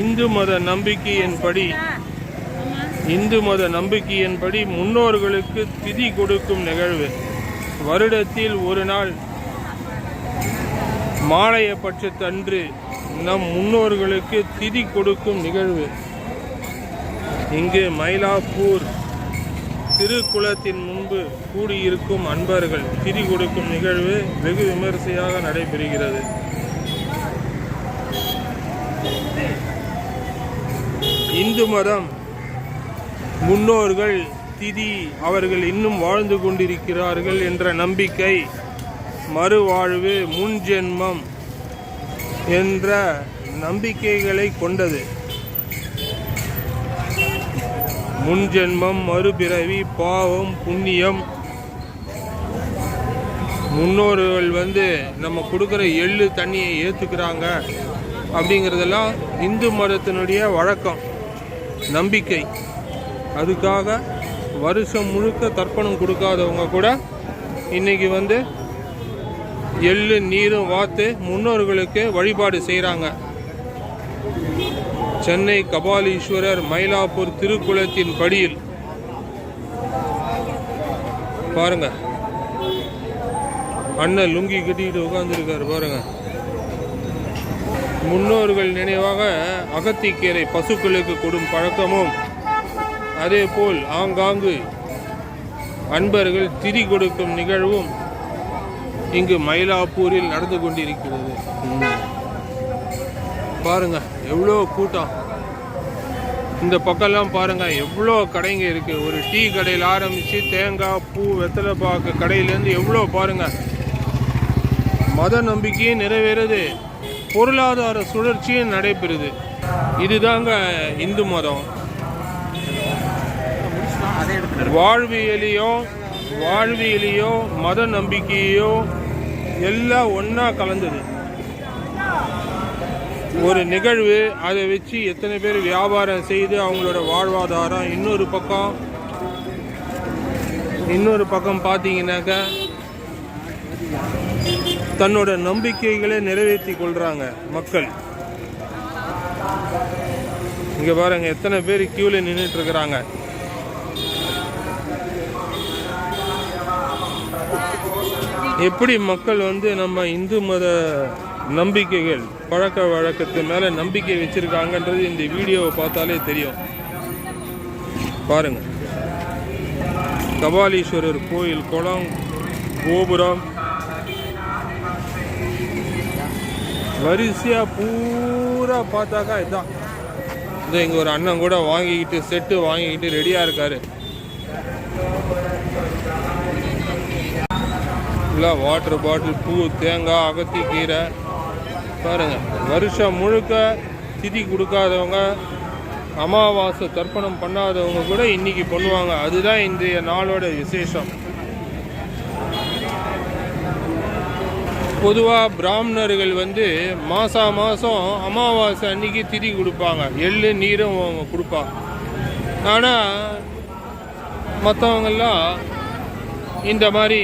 இந்து மத நம்பிக்கையின்படி இந்து மத நம்பிக்கையின்படி முன்னோர்களுக்கு திதி கொடுக்கும் நிகழ்வு. வருடத்தில் ஒரு நாள் மாலைய பட்சத்தன்று நம் முன்னோர்களுக்கு திதி கொடுக்கும் நிகழ்வு. இங்கு மயிலாப்பூர் திருக்குளத்தின் முன்பு கூடியிருக்கும் அன்பர்கள் திதி கொடுக்கும் நிகழ்வு வெகு விமரிசையாக நடைபெறுகிறது. இந்து மதம் முன்னோர்கள் திதி அவர்கள் இன்னும் வாழ்ந்து கொண்டிருக்கிறார்கள் என்ற நம்பிக்கை மறுவாழ்வு முன்ஜென்மம் என்ற நம்பிக்கைகளை கொண்டது. முன்ஜென்மம் மறுபிறவி பாவம் புண்ணியம். முன்னோர்கள் வந்து நம்ம கொடுக்குற எள்ளு தண்ணியை ஏற்றுக்கிறாங்க அப்படிங்கிறதெல்லாம் இந்து மதத்தினுடைய வழக்கம். நம்பிக்கை. அதுக்காக வருஷம் முழுக்க தர்ப்பணம் கொடுக்காதவங்க கூட இன்றைக்கி வந்து எள்ளு நீரும் வாத்து முன்னோர்களுக்கு வழிபாடு செய்கிறாங்க சென்னை கபாலீஸ்வரர் மயிலாப்பூர் திருக்குளத்தின் படியில். பாருங்க. அண்ணன் லுங்கி கட்டிக்கிட்டு உட்காந்துருக்காரு பாருங்கள் முன்னோர்கள் நினைவாக அகத்திக்கீரை பசுக்களுக்கு கொடும் பழக்கமும். அதேபோல் ஆங்காங்கு அன்பர்கள் திரி கொடுக்கும் நிகழ்வும் இங்கு மயிலாப்பூரில் நடந்து கொண்டிருக்கிறது. பாருங்க எவ்வளோ கூட்டம். இந்த பக்கம்லாம் பாருங்க எவ்வளோ கடைங்க இருக்கு. ஒரு டீ கடையில் ஆரம்பிச்சு தேங்காய் பூ வெத்தலை பாக்கு கடையிலேருந்து எவ்வளோ பாருங்க. மத நம்பிக்கையும் நிறைவேறுது. பொருளாதார சுழற்சியும் நடைபெறுது. இதுதாங்க இந்து மதம். வாழ்வியலையும் வாழ்வியலையோ மத நம்பிக்கையோ எல்லாம் ஒன்றா கலந்தது. ஒரு நிகழ்வு அதை வச்சு எத்தனை பேர் வியாபாரம் செய்து அவங்களோட வாழ்வாதாரம். இன்னொரு பக்கம் இன்னொரு பக்கம் பார்த்தீங்கன்னாக்கா தன்னோட நம்பிக்கைகளை நிறைவேற்றி கொள்கிறாங்க மக்கள். இங்கே பாருங்க எத்தனை பேர் கியூவில் நின்றுட்டு இருக்கிறாங்க. எப்படி மக்கள் வந்து நம்ம இந்து மத நம்பிக்கைகள் பழக்க வழக்கத்து மேலே நம்பிக்கை வச்சுருக்காங்கன்றது இந்த வீடியோவை பார்த்தாலே தெரியும். பாருங்கள் கபாலீஸ்வரர் கோயில் குளம் கோபுரம் வரிசையாக பூரா பார்த்தாக்கா இதுதான் இது இங்கே ஒரு அண்ணன் கூட வாங்கிக்கிட்டு செட்டு வாங்கிக்கிட்டு ரெடியாக இருக்காரு. ஃபுல்லாக வாட்டர் பாட்டில் பூ தேங்காய் அகத்தி கீரை பாருங்கள் வருஷம் முழுக்க திதி கொடுக்காதவங்க அமாவாசை தர்ப்பணம் பண்ணாதவங்க கூட இன்றைக்கி பண்ணுவாங்க. அதுதான் இன்றைய நாளோட விசேஷம். பொதுவாக பிராமணர்கள் வந்து மாதா மாதம் அமாவாசை அன்னைக்கு திதி கொடுப்பாங்க. எள்ளு நீரும் அவங்க கொடுப்பாங்க. ஆனால் மற்றவங்கெல்லாம் இந்த மாதிரி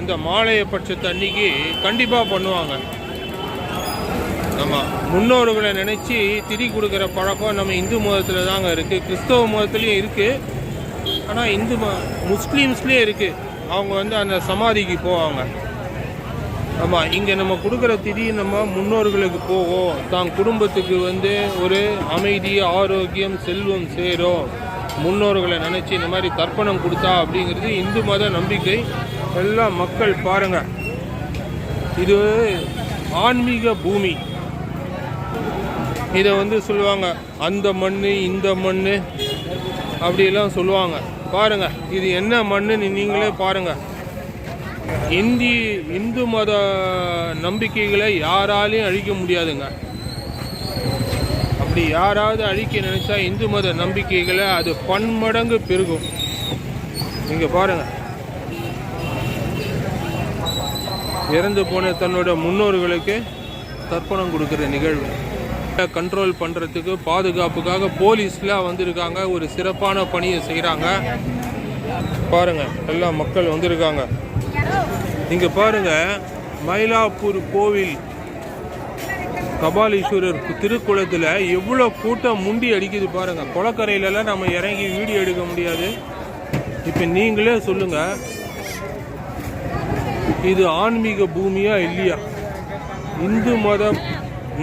இந்த மாலைய பட்சத்தை அன்னைக்கு கண்டிப்பாக பண்ணுவாங்க. ஆமாம் முன்னோர்களை நினச்சி திதி கொடுக்குற பழக்கம் நம்ம இந்து மதத்தில் தாங்க இருக்குது கிறிஸ்தவ மதத்துலேயும் இருக்குது ஆனால் இந்து ம முஸ்லீம்ஸ்லேயும் இருக்குது அவங்க வந்து அந்த சமாதிக்கு போவாங்க. ஆமாம் இங்கே நம்ம கொடுக்குற திதி நம்ம முன்னோர்களுக்கு போகும். தான் குடும்பத்துக்கு வந்து ஒரு அமைதி ஆரோக்கியம் செல்வம் சேரும். முன்னோர்களை நினச்சி இந்த மாதிரி தர்ப்பணம் கொடுத்தா அப்படிங்கிறது இந்து மத நம்பிக்கை. எல்லாம் மக்கள் பாருங்கள் இது ஆன்மீக பூமி. இதை வந்து சொல்லுவாங்க அந்த மண் இந்த மண் அப்படியெல்லாம் சொல்லுவாங்க. பாருங்க இது என்ன மண்ணுன்னு நீங்களே பாருங்கள் இந்தி இந்து மத நம்பிக்கைகளை யாராலையும் அழிக்க முடியாதுங்க. அப்படி யாராவது அழிக்க நினைச்சா இந்து மத நம்பிக்கைகளை அது பன்மடங்கு பெருகும். நீங்க பாருங்க. இறந்து போன தன்னோட முன்னோர்களுக்கு தர்ப்பணம் கொடுக்குற நிகழ்வு. கண்ட்ரோல் பண்ணுறதுக்கு பாதுகாப்புக்காக போலீஸ்லாம் வந்திருக்காங்க. ஒரு சிறப்பான பணியை செய்கிறாங்க பாருங்கள் எல்லா மக்கள் வந்திருக்காங்க. இங்கே பாருங்க மயிலாப்பூர் கோவில் கபாலீஸ்வரர் திருக்குளத்தில் எவ்வளோ கூட்டம் முண்டி அடிக்குது பாருங்கள் குளக்கரையிலலாம் நம்ம இறங்கி வீடியோ எடுக்க முடியாது. இப்போ நீங்களே சொல்லுங்கள் இது ஆன்மீக பூமியா இல்லையா? இந்து மத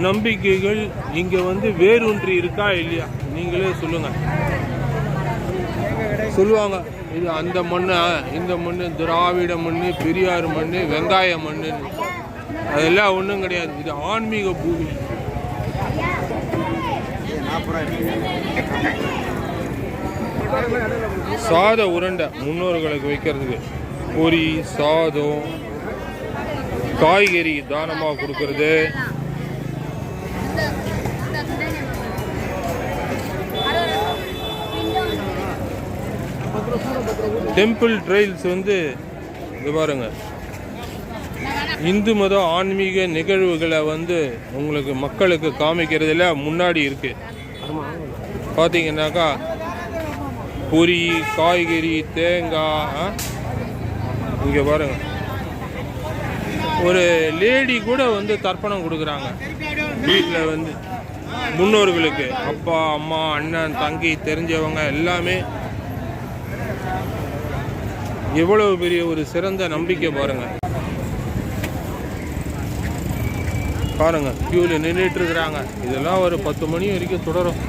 நம்பிக்கைகள் இங்கே வந்து வேரூன்றி இருக்கா இல்லையா? நீங்களே சொல்லுங்கள் சொல்லுவாங்க. இது அந்த மண் இந்த மண் திராவிட மண் பெரியார் மண் வெங்காய மண் அதெல்லாம் ஒன்றும் கிடையாது. இது ஆன்மீக பூமி. சாத உருண்டை முன்னோர்களுக்கு வைக்கிறதுக்கு. பொரி சாதம் காய்கறி தானமாக கொடுக்கறது. டெம்பிள் ட்ரைல்ஸ் வந்து இது பாருங்க. இந்து மத ஆன்மீக நிகழ்வுகளை வந்து உங்களுக்கு மக்களுக்கு காமிக்கிறதுல முன்னாடி இருக்கு. பார்த்தீங்கன்னாக்கா பொரி காய்கறி தேங்காய் இங்கே பாருங்க. ஒரு லேடி கூட வந்து தர்ப்பணம் கொடுக்குறாங்க. வீட்டில் வந்து முன்னோர்களுக்கு அப்பா அம்மா அண்ணன் தங்கி தெரிஞ்சவங்க எல்லாமே எவ்வளவு பெரிய ஒரு சிறந்த நம்பிக்கை பாருங்க. பாருங்க கியூல நின்றுட்டு இருக்கிறாங்க இதெல்லாம் ஒரு பத்து மணி வரைக்கும் தொடரும்.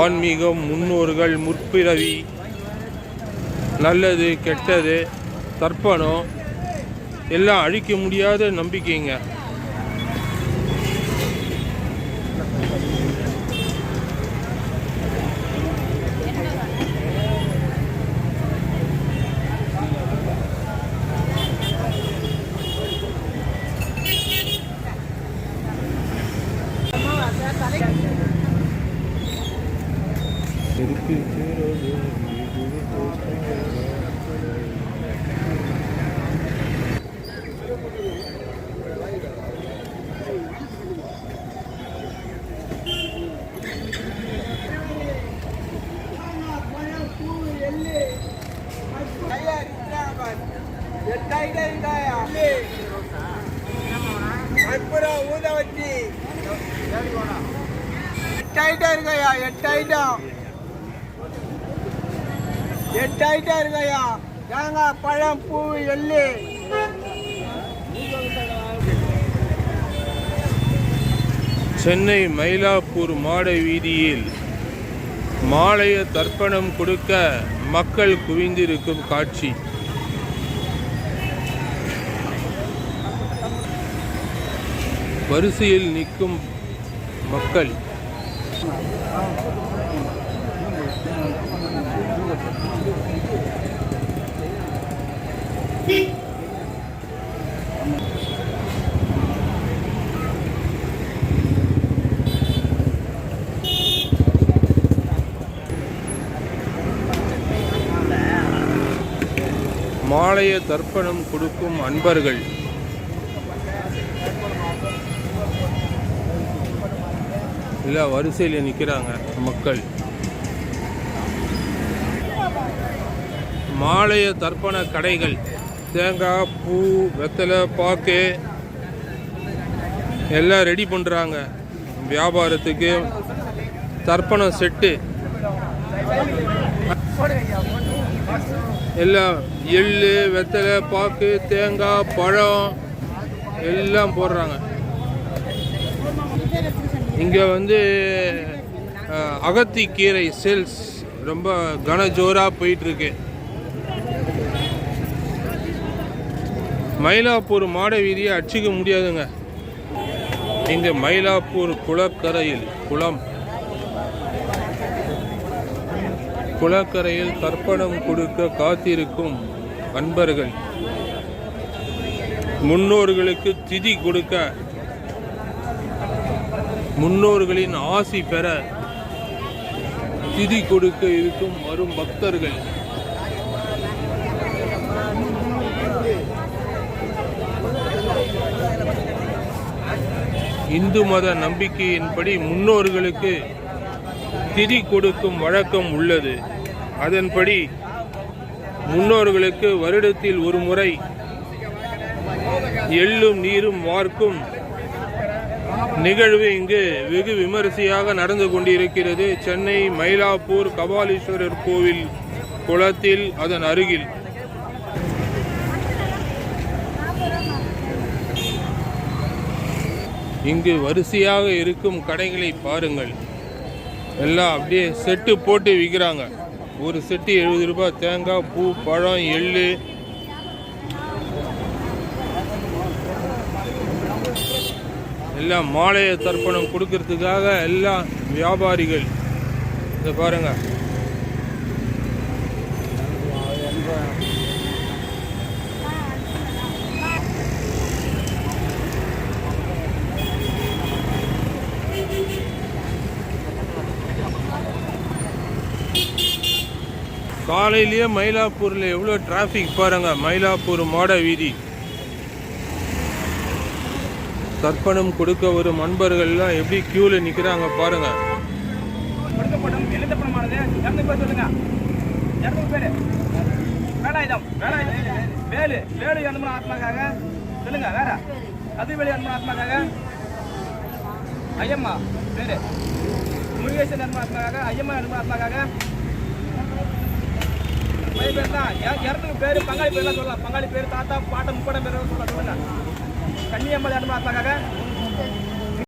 ஆன்மீகம் முன்னோர்கள் முற்பிறவி. நல்லது கெட்டது தர்ப்பணம். எல்லாம் அழிக்க முடியாத நம்பிக்கைங்க. இருக்கையா இருக்கையா பழம் பூ எள்ளு. சென்னை மயிலாப்பூர் மாட வீதியில் மாலைய தர்ப்பணம் கொடுக்க மக்கள் குவிந்திருக்கும் காட்சி. வரிசையில் நிற்கும் மக்கள். மாலைய தர்ப்பணம் கொடுக்கும் அன்பர்கள். இல்லை வரிசையில் நிற்கிறாங்க மக்கள். மாலைய தர்ப்பண கடைகள். தேங்காய் பூ வெத்தலை பாக்கு எல்லாம் ரெடி பண்ணுறாங்க வியாபாரத்துக்கு தர்ப்பணம் செட்டு. எல்லாம் எள்ளு வெத்தலை பாக்கு தேங்காய் பழம் எல்லாம் போடுறாங்க. இங்கே வந்து அகத்தி அகத்திக்கீரை சேல்ஸ் ரொம்ப கனஜோராக போயிட்டுருக்கு. மயிலாப்பூர் மாட வீதியை அடிச்சிக்க முடியாதுங்க. இங்கே மயிலாப்பூர் குளக்கரையில் குளம். குளக்கரையில் தர்ப்பணம் கொடுக்க காத்திருக்கும் அன்பர்கள். முன்னோர்களுக்கு திதி கொடுக்க முன்னோர்களின் ஆசி பெற திதி கொடுக்க இருக்கும் வரும் பக்தர்கள். இந்து மத நம்பிக்கையின்படி முன்னோர்களுக்கு திதி கொடுக்கும் வழக்கம் உள்ளது. அதன்படி முன்னோர்களுக்கு வருடத்தில் ஒரு முறை எள்ளும் நீரும் வார்க்கும் நிகழ்வு இங்கு வெகு விமரிசையாக நடந்து கொண்டிருக்கிறது. சென்னை மயிலாப்பூர் கபாலீஸ்வரர் கோவில் குளத்தில் அதன் அருகில். இங்கு வரிசையாக இருக்கும் கடைகளை பாருங்கள். எல்லாம் அப்படியே செட்டு போட்டு விற்கிறாங்க ஒரு செட்டு எழுபது ரூபாய் தேங்காய் பூ பழம் எள்ளு எல்லாம் மாலையை தர்ப்பணம் கொடுக்கறதுக்காக எல்லாம் வியாபாரிகள் இதை பாருங்க. காலையிலேயே மயிலாப்பூரில் எவ்வளோ டிராஃபிக் பாருங்கள் மயிலாப்பூர் மாட வீதி. தர்ப்பணம் கொடுக்க வரும் அன்பர்கள்லாம் எப்படி கியூவில் நிற்கிறாங்க பாருங்க. கொடுக்கப்படும் எழுதப்படமானது இரநூறு பேர் சொல்லுங்க. இரநூறு பேர். வேலாயுதம். வேலாயுதம். வேலு. வேலு இரநூறு ஆத்மாக்காக. சொல்லுங்க வேற. அது வேலு ஆத்மாக்காக. ஐயம்மா பேரு முருகேசன் இரநூறு ஆத்மாக்காக. ஐயம்மா இரநூறு ஆத்மாக்காக. பையன் பேர் தான் இரநூறு பேர் பங்காளி பேர்லாம் சொல்லலாம் பங்காளி பேர் தாத்தா பாட்டம் முப்படம் பேர் சொல்லலாம் சொல்லுங்க. கன்னியம்மா இரநூறு